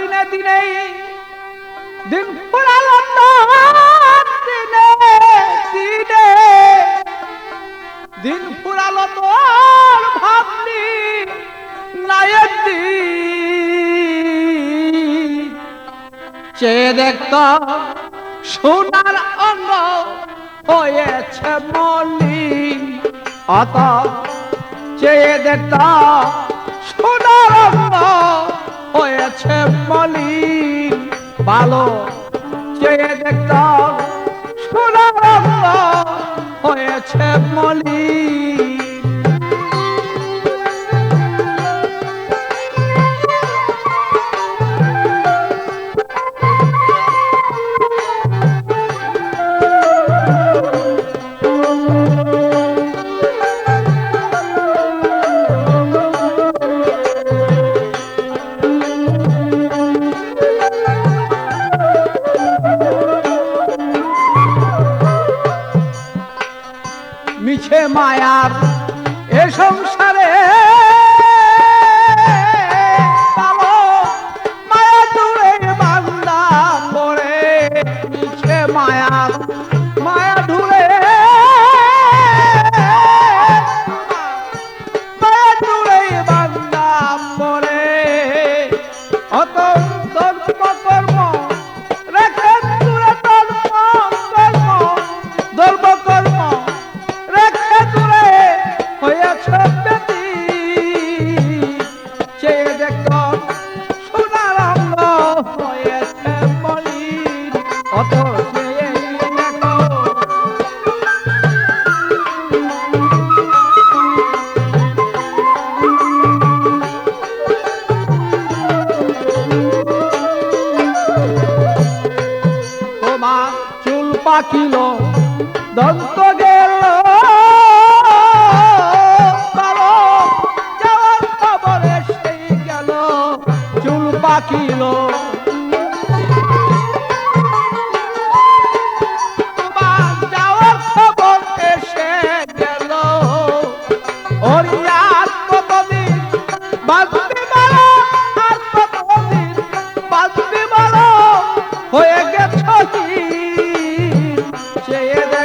দিনে দিনে, দিন দিনে দিনে, দিন ফুরালো তোর ভাবনি নায়ের চেয়ে দেখত সোনার অঙ্গ হয়েছে মলিন অত চেয়ে দেখত সোনার অঙ্গ ভালো চেয়ে দেখতাম? সোনার হয়েছে মলিন। মিছে মায়ার এ সংসারে পাকিল দন্ত গেল। চুল পাকিল। তোমার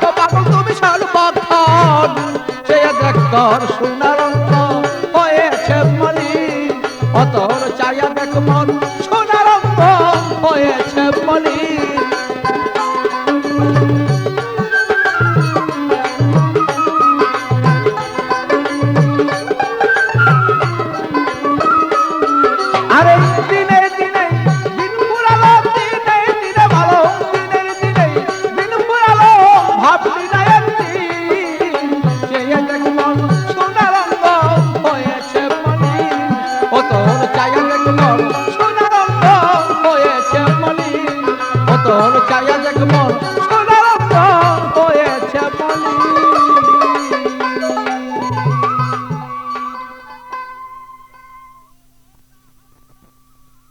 থাকো পাগল তুমি সর্বক্ষণ সে দেখতর সোনার অঙ্ক হয়েছে মরি অতর চায়া দেখ মন, সোনার অঙ্ক হয়েছে মলি